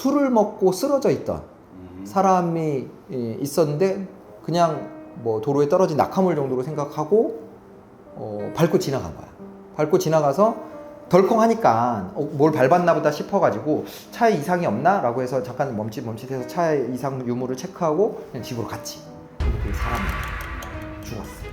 술을 먹고 쓰러져 있던 사람이 예, 있었는데 그냥 뭐 도로에 떨어진 낙하물 정도로 생각하고 어, 밟고 지나간 거야. 밟고 지나가서 덜컹하니까 어, 뭘 밟았나 보다 싶어가지고 차에 이상이 없나 라고 해서 잠깐 멈칫 멈칫해서 차에 이상 유무를 체크하고 그냥 집으로 갔지. 그 사람이 죽었어.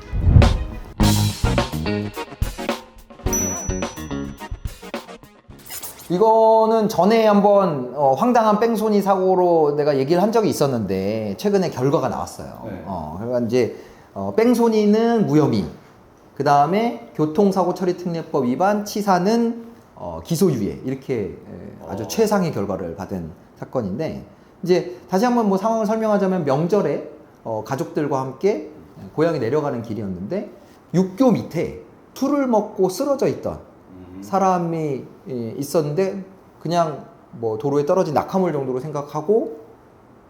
이거는 전에 한번 어, 황당한 뺑소니 사고로 내가 얘기를 한 적이 있었는데 최근에 결과가 나왔어요. 네. 어, 그러니까 이제 어, 뺑소니는 무혐의, 그 다음에 교통사고 처리 특례법 위반, 치사는 어, 기소유예 이렇게 에, 아주 어. 최상의 결과를 받은 사건인데 이제 다시 한번 뭐 상황을 설명하자면 명절에 어, 가족들과 함께 고향에 내려가는 길이었는데 육교 밑에 술을 먹고 쓰러져 있던 사람이 예, 있었는데 그냥 뭐 도로에 떨어진 낙하물 정도로 생각하고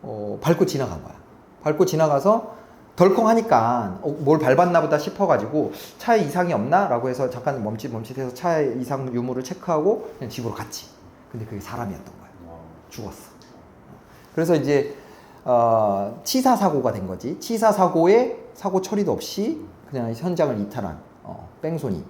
어, 밟고 지나간 거야. 밟고 지나가서 덜컹하니까 어, 뭘 밟았나 보다 싶어가지고 차에 이상이 없나 라고 해서 잠깐 멈칫 멈칫해서 차에 이상 유무를 체크하고 그냥 집으로 갔지. 근데 그게 사람이었던 거야. 죽었어. 그래서 이제 어, 치사 사고가 된 거지. 치사 사고에 사고 처리도 없이 그냥 현장을 이탈한 어, 뺑소니.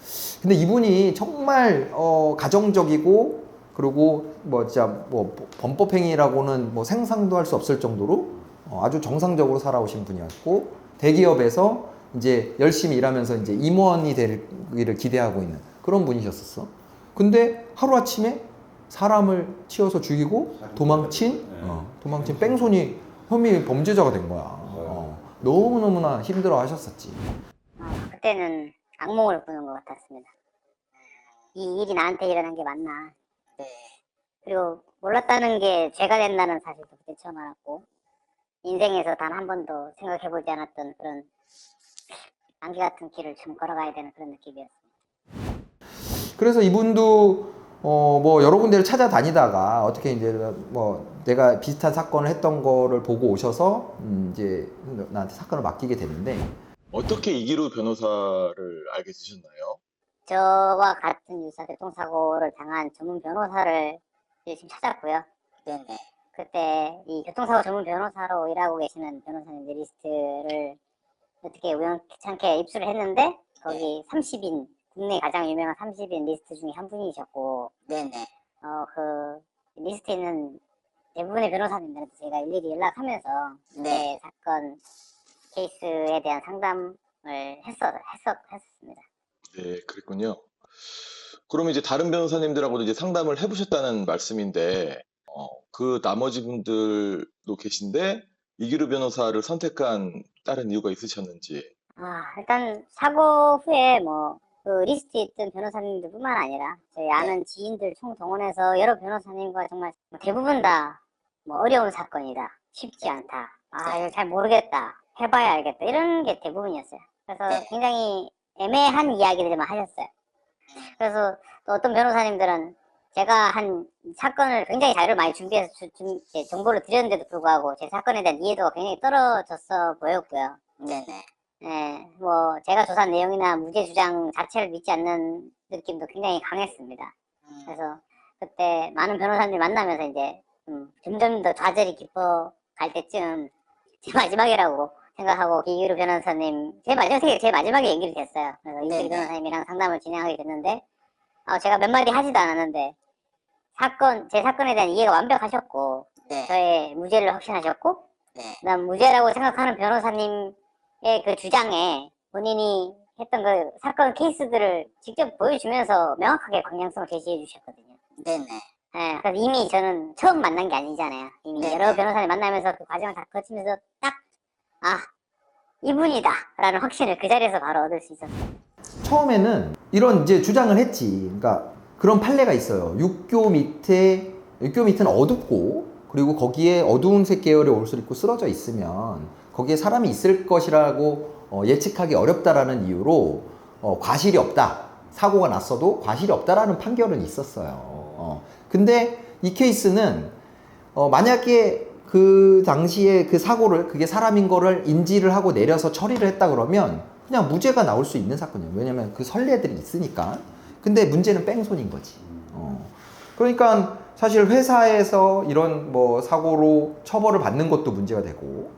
어. 근데 이분이 정말 어, 가정적이고 그리고 뭐 진짜 뭐 범법행위라고는 뭐 생상도 할 수 없을 정도로 어, 아주 정상적으로 살아오신 분이었고 대기업에서 이제 열심히 일하면서 이제 임원이 되기를 기대하고 있는 그런 분이셨었어. 근데 하루 아침에 사람을 치어서 죽이고 도망친 네. 어, 도망친 뺑소니 혐의 범죄자가 된 거야. 어, 너무 너무나 힘들어 하셨었지. 어, 그때는 악몽을 꾸는 것 같았습니다. 이 일이 나한테 일어난 게 맞나. 그리고 몰랐다는 게 죄가 된다는 사실도 그때 처음 알았고, 인생에서 단 한 번도 생각해보지 않았던 그런 안개 같은 길을 좀 걸어가야 되는 그런 느낌이었습니다. 그래서 이분도 어 뭐 여러 군데를 찾아다니다가 어떻게 이제 뭐 내가 비슷한 사건을 했던 거를 보고 오셔서 음 이제 나한테 사건을 맡기게 됐는데 어떻게 이기루 변호사를 알게 되셨나요? 저와 같은 유사 교통사고를 당한 전문 변호사를 열심히 찾았고요. 네네. 그때 이 교통사고 전문 변호사로 일하고 계시는 변호사님들 리스트를 어떻게 우연찮게 입수를 했는데 거기 30인 국내 가장 유명한 30인 리스트 중에 한 분이셨고 네네. 어 그 리스트에 있는 대부분의 변호사님들한테 저희가 일일이 연락하면서 네 사건 케이스에 대한 상담을 했었 했었 했었습니다. 네, 그랬군요. 그러면 이제 다른 변호사님들하고도 이제 상담을 해보셨다는 말씀인데, 어, 그 나머지 분들도 계신데, 이기루 변호사를 선택한 다른 이유가 있으셨는지. 아, 일단 사고 후에 뭐 그 리스트에 있던 변호사님들 뿐만 아니라 저희 아는 지인들 총동원해서 여러 변호사님과 정말 대부분 다 뭐 어려운 사건이다, 쉽지 않다, 아 이거 잘 모르겠다, 해봐야 알겠다 이런 게 대부분이었어요. 그래서 굉장히 애매한 이야기들만 하셨어요. 그래서 또 어떤 변호사님들은 제가 한 사건을 굉장히 자료를 많이 준비해서 주- 준- 이제 정보를 드렸는데도 불구하고 제 사건에 대한 이해도가 굉장히 떨어졌어 보였고요. 네네. 네, 뭐 제가 조사한 내용이나 무죄 주장 자체를 믿지 않는 느낌도 굉장히 강했습니다. 그래서 그때 많은 변호사님들 만나면서 이제 좀 점점 더 좌절이 깊어 갈 때쯤 제 마지막이라고 생각하고 기규로 변호사님 제 마지막 제 마지막에 얘기를 됐어요. 그래서 이슬기 변호사님이랑 상담을 진행하게 됐는데 어, 제가 몇 마디 하지도 않았는데 사건 제 사건에 대한 이해가 완벽하셨고 저의 무죄를 확신하셨고 그다음 무죄라고 생각하는 변호사님의 그 주장에 본인이 했던 그 사건 케이스들을 직접 보여주면서 명확하게 방향성을 제시해 주셨거든요. 네네. 네, 그래서 이미 저는 처음 만난 게 아니잖아요. 이미 여러 변호사님 만나면서 그 과정을 다 거치면서 딱, 아, 이분이다 라는 확신을 그 자리에서 바로 얻을 수 있었어요. 처음에는 이런 이제 주장을 했지. 그러니까 그런 판례가 있어요. 육교 밑에 육교 밑은 어둡고 그리고 거기에 어두운색 계열의 옷을 입고 쓰러져 있으면 거기에 사람이 있을 것이라고 어, 예측하기 어렵다라는 이유로 어, 과실이 없다. 사고가 났어도 과실이 없다라는 판결은 있었어요. 어. 근데 이 케이스는 어, 만약에 그 당시에 그 사고를 그게 사람인 거를 인지를 하고 내려서 처리를 했다 그러면 그냥 무죄가 나올 수 있는 사건이에요. 왜냐면 그 선례들이 있으니까. 근데 문제는 뺑소니인 거지. 어. 그러니까 사실 회사에서 이런 뭐 사고로 처벌을 받는 것도 문제가 되고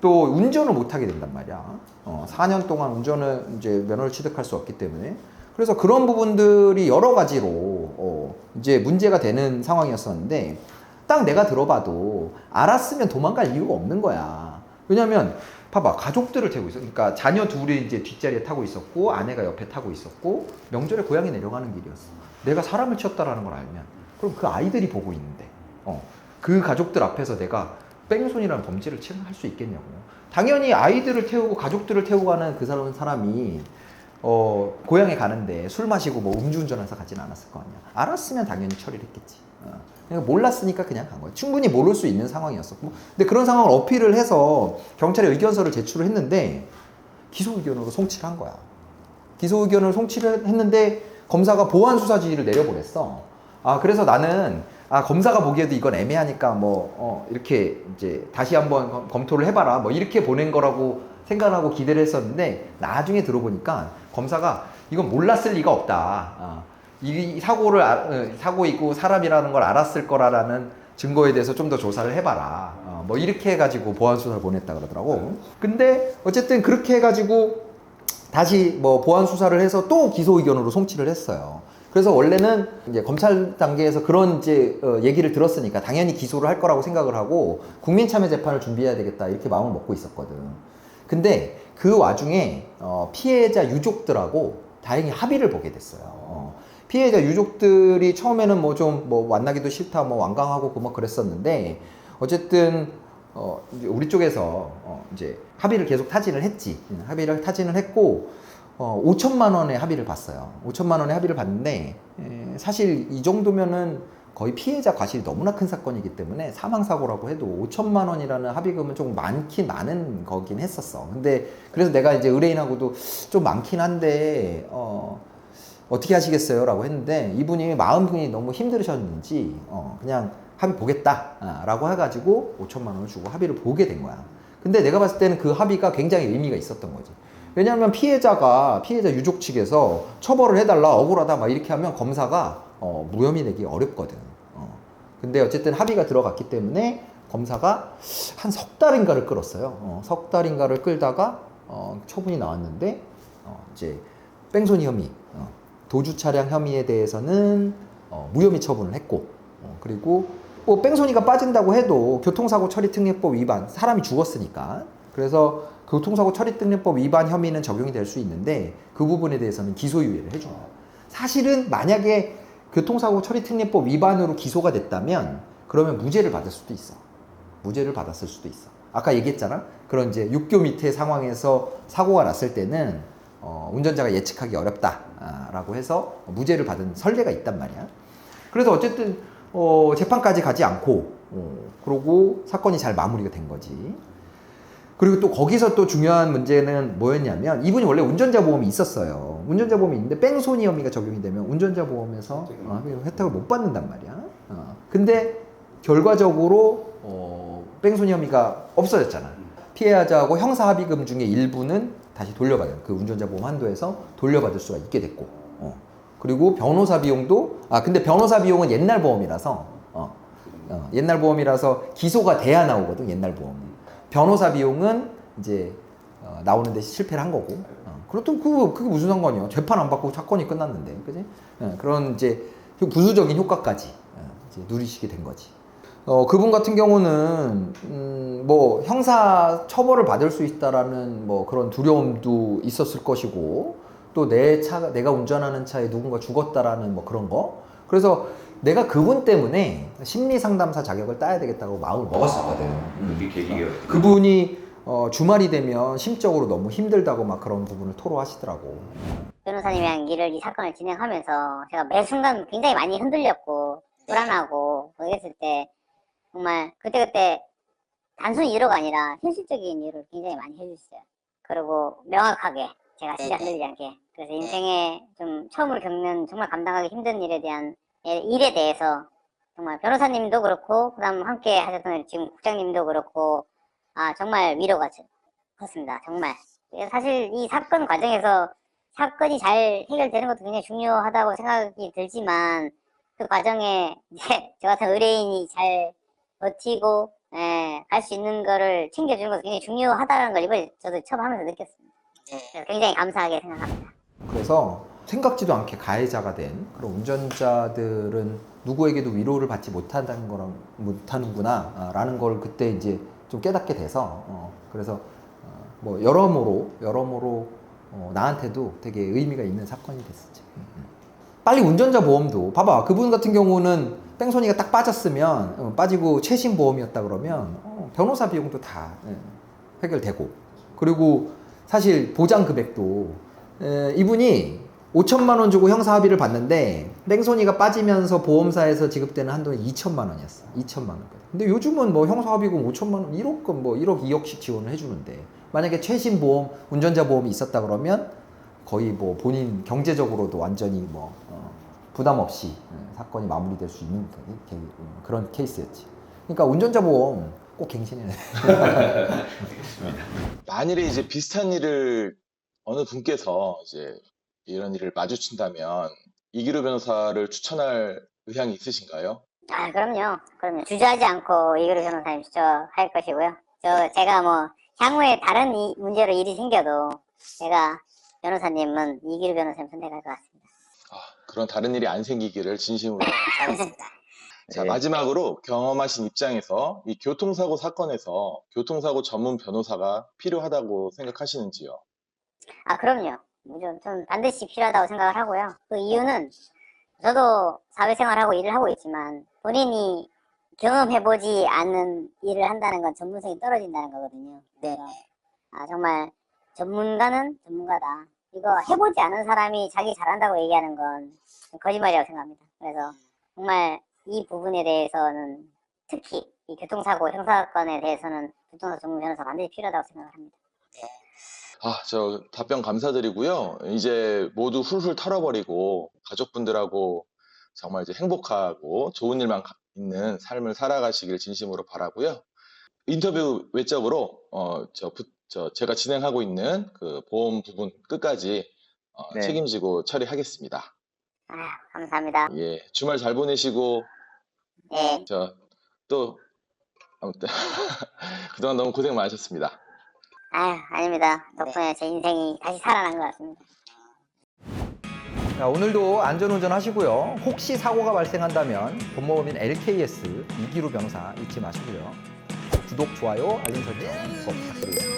또 운전을 못 하게 된단 말이야. 어, 4년 동안 운전을 이제 면허를 취득할 수 없기 때문에 그래서 그런 부분들이 여러 가지로 어, 이제 문제가 되는 상황이었었는데 딱 내가 들어봐도 알았으면 도망갈 이유가 없는 거야. 왜냐면 봐봐 가족들을 태우고 있어. 그러니까 자녀 둘이 이제 뒷자리에 타고 있었고 아내가 옆에 타고 있었고 명절에 고향에 내려가는 길이었어. 내가 사람을 치었다라는 걸 알면 그럼 그 아이들이 보고 있는데 어, 그 가족들 앞에서 내가 뺑소니라는 범죄를 할 수 있겠냐고. 당연히 아이들을 태우고 가족들을 태우고 가는 그 사람 사람이 어, 고향에 가는데 술 마시고 뭐 음주운전해서 가지는 않았을 거 아니야. 알았으면 당연히 처리를 했겠지. 어. 그러니까 몰랐으니까 그냥 간 거야. 충분히 모를 수 있는 상황이었었고. 근데 그런 상황을 어필을 해서 경찰에 의견서를 제출을 했는데 기소 의견으로 송치를 한 거야. 기소 의견을 송치를 했는데 검사가 보완 수사 지휘를 내려보냈어. 아 그래서 나는 아 검사가 보기에도 이건 애매하니까 뭐 어, 이렇게 이제 다시 한번 검- 검토를 해봐라 뭐 이렇게 보낸 거라고 생각하고 기대를 했었는데 나중에 들어보니까 검사가 이건 몰랐을 리가 없다. 아, 이 사고를 아- 어, 사고이고 사람이라는 걸 알았을 거라라는 증거에 대해서 좀 더 조사를 해봐라. 어, 뭐 이렇게 해가지고 보완 수사를 보냈다 그러더라고. 근데 어쨌든 그렇게 해가지고 다시 뭐 보완 수사를 해서 또 기소 의견으로 송치를 했어요. 그래서 원래는 이제 검찰 단계에서 그런 이제 어, 얘기를 들었으니까 당연히 기소를 할 거라고 생각을 하고 국민 참여 재판을 준비해야 되겠다 이렇게 마음을 먹고 있었거든. 근데 그 와중에 어, 피해자 유족들하고 다행히 합의를 보게 됐어요. 어, 피해자 유족들이 처음에는 뭐 좀뭐 만나기도 싫다 뭐 완강하고 그뭐 그랬었는데 어쨌든 어, 이제 우리 쪽에서 어, 이제 합의를 계속 타진을 했지. 음, 합의를 타진을 했고 어, 5천만 원의 합의를 봤어요. 5천만 원의 합의를 봤는데 에, 사실 이 정도면은 거의 피해자 과실이 너무나 큰 사건이기 때문에 사망 사고라고 해도 5천만 원이라는 합의금은 조금 많긴 많은 거긴 했었어. 근데 그래서 내가 이제 의뢰인하고도 좀 많긴 한데 어, 어떻게 하시겠어요?라고 했는데 이분이 마음이 너무 힘들으셨는지 어, 그냥 합의 보겠다 라고 해가지고 5천만 원을 주고 합의를 보게 된 거야. 근데 내가 봤을 때는 그 합의가 굉장히 의미가 있었던 거지. 왜냐하면 피해자가 피해자 유족 측에서 처벌을 해달라 억울하다 막 이렇게 하면 검사가 어, 무혐의 내기 어렵거든. 어. 근데 어쨌든 합의가 들어갔기 때문에 검사가 한 석 달인가를 끌었어요. 어, 석 달인가를 끌다가 어, 처분이 나왔는데 어, 이제 뺑소니 혐의, 어, 도주 차량 혐의에 대해서는 어, 무혐의 처분을 했고 어, 그리고 뭐 뺑소니가 빠진다고 해도 교통사고 처리 특례법 위반 사람이 죽었으니까 그래서 교통사고 처리 특례법 위반 혐의는 적용이 될 수 있는데 그 부분에 대해서는 기소유예를 거야. 사실은 만약에 교통사고 처리 특례법 위반으로 기소가 됐다면 그러면 무죄를 받을 수도 있어. 무죄를 받았을 수도 있어. 아까 얘기했잖아. 그런 이제 육교 밑에 상황에서 사고가 났을 때는 어, 운전자가 예측하기 어렵다라고 해서 무죄를 받은 선례가 있단 말이야. 그래서 어쨌든 어, 재판까지 가지 않고 어, 그러고 사건이 잘 마무리가 된 거지. 그리고 또 거기서 또 중요한 문제는 뭐였냐면 이분이 원래 운전자 보험이 있었어요. 운전자 보험이 있는데 뺑소니 혐의가 적용이 되면 운전자 보험에서 어, 혜택을 못 받는단 말이야. 어. 근데 결과적으로 어, 뺑소니 혐의가 없어졌잖아. 피해자하고 형사 합의금 중에 일부는 다시 돌려받은 그 운전자 보험 한도에서 돌려받을 수가 있게 됐고. 어. 그리고 변호사 비용도 아 근데 변호사 비용은 옛날 보험이라서 어, 어, 옛날 보험이라서 기소가 돼야 나오거든 옛날 보험은. 변호사 비용은 이제 어, 나오는데 실패를 한 거고. 어, 그렇다면 그 그게 무슨 상관이야? 재판 안 받고 사건이 끝났는데, 그지? 예, 그런 이제 부수적인 효과까지 어, 이제 누리시게 된 거지. 어, 그분 같은 경우는 음, 뭐 형사 처벌을 받을 수 있다라는 뭐 그런 두려움도 있었을 것이고 또 내 차가 내가 운전하는 차에 누군가 죽었다라는 뭐 그런 거. 그래서 내가 그분 때문에 심리 상담사 자격을 따야 되겠다고 마음을 먹었었거든. 그게 계기가 그분이 어, 주말이 되면 심적으로 너무 힘들다고 막 그런 부분을 토로하시더라고. 변호사님이랑 일을 이 사건을 진행하면서 제가 매 순간 굉장히 많이 흔들렸고 불안하고 그랬을 때 정말 그때그때 단순히 이유가 아니라 현실적인 이유를 굉장히 많이 해주셨어요. 그리고 명확하게 제가 진짜 흔들리지 않게 그래서 인생에 좀 처음으로 겪는 정말 감당하기 힘든 일에 대한 예, 일에 대해서 정말 변호사님도 그렇고 그다음 함께 하셨던 지금 국장님도 그렇고 아 정말 위로가 죠- 컸습니다. 정말 예, 사실 이 사건 과정에서 사건이 잘 해결되는 것도 굉장히 중요하다고 생각이 들지만 그 과정에 이제 저 같은 의뢰인이 잘 버티고 예, 갈수 있는 거를 챙겨주는 것도 굉장히 중요하다는 걸 이번에 저도 처음 하면서 느꼈습니다. 그래서 굉장히 감사하게 생각합니다. 그래서 생각지도 않게 가해자가 된 그런 운전자들은 누구에게도 위로를 받지 못한다는 거랑 못하는구나라는 걸 그때 이제 좀 깨닫게 돼서 어, 그래서 어, 뭐 여러모로 여러모로 어, 나한테도 되게 의미가 있는 사건이 됐었죠. 음, 음. 빨리 운전자 보험도 봐봐 그분 같은 경우는 뺑소니가 딱 빠졌으면 어, 빠지고 최신 보험이었다 그러면 어, 변호사 비용도 다 예, 해결되고 그리고 사실 보장 금액도 에, 이분이 5천만 원 주고 형사 합의를 받는데 뺑소니가 빠지면서 보험사에서 지급되는 한도는 2천만 원이었어. 2천만 원. 근데 요즘은 뭐 형사 합의금 5천만 원, 1억 뭐 1억 2억씩 지원을 해주는데 만약에 최신 보험 운전자 보험이 있었다 그러면 거의 뭐 본인 경제적으로도 완전히 뭐 어, 부담 없이 예, 사건이 마무리될 수 있는 그- 그런 케이스였지. 그러니까 운전자 보험 꼭 갱신해야 돼. 만일에 이제 비슷한 일을 어느 분께서 이제 이런 일을 마주친다면 이기루 변호사를 추천할 의향이 있으신가요? 아, 그럼요. 그럼요. 주저하지 않고 이그루 변호사님 추천할 것이고요. 저, 제가 뭐, 향후에 다른 이, 문제로 일이 생겨도, 제가 변호사님은 이기루 변호사님 선택할 것 같습니다. 아, 그런 다른 일이 안 생기기를 진심으로. 알겠습니다. 자, 네. 마지막으로 경험하신 입장에서 이 교통사고 사건에서 교통사고 전문 변호사가 필요하다고 생각하시는지요? 아, 그럼요. 무조건 좀 반드시 필요하다고 생각을 하고요. 그 이유는 저도 사회생활하고 일을 하고 있지만 본인이 경험해보지 않는 일을 한다는 건 전문성이 떨어진다는 거거든요. 네. 아, 정말 전문가는 전문가다. 이거 해보지 않은 사람이 자기 잘한다고 얘기하는 건 거짓말이라고 생각합니다. 그래서 정말 이 부분에 대해서는 특히 이 교통사고 형사건에 대해서는 교통사 전문 변호사 반드시 필요하다고 생각을 합니다. 아, 저 답변 감사드리고요. 이제 모두 훌훌 털어버리고 가족분들하고 정말 이제 행복하고 좋은 일만 가- 있는 삶을 살아가시길 진심으로 바라고요. 인터뷰 외적으로 어, 저, 부- 저 제가 진행하고 있는 그 보험 부분 끝까지 어, 네. 책임지고 처리하겠습니다. 아, 감사합니다. 예, 주말 잘 보내시고 네. 저또 아무튼 그동안 너무 고생 많으셨습니다. 아유, 아닙니다. 덕분에 제 인생이 다시 살아난 것 같습니다. 자, 오늘도 안전운전 하시고요. 혹시 사고가 발생한다면 본모범인 LKS 이기루 변호사 잊지 마시고요. 구독, 좋아요, 알림 설정 꼭 부탁드리겠습니다.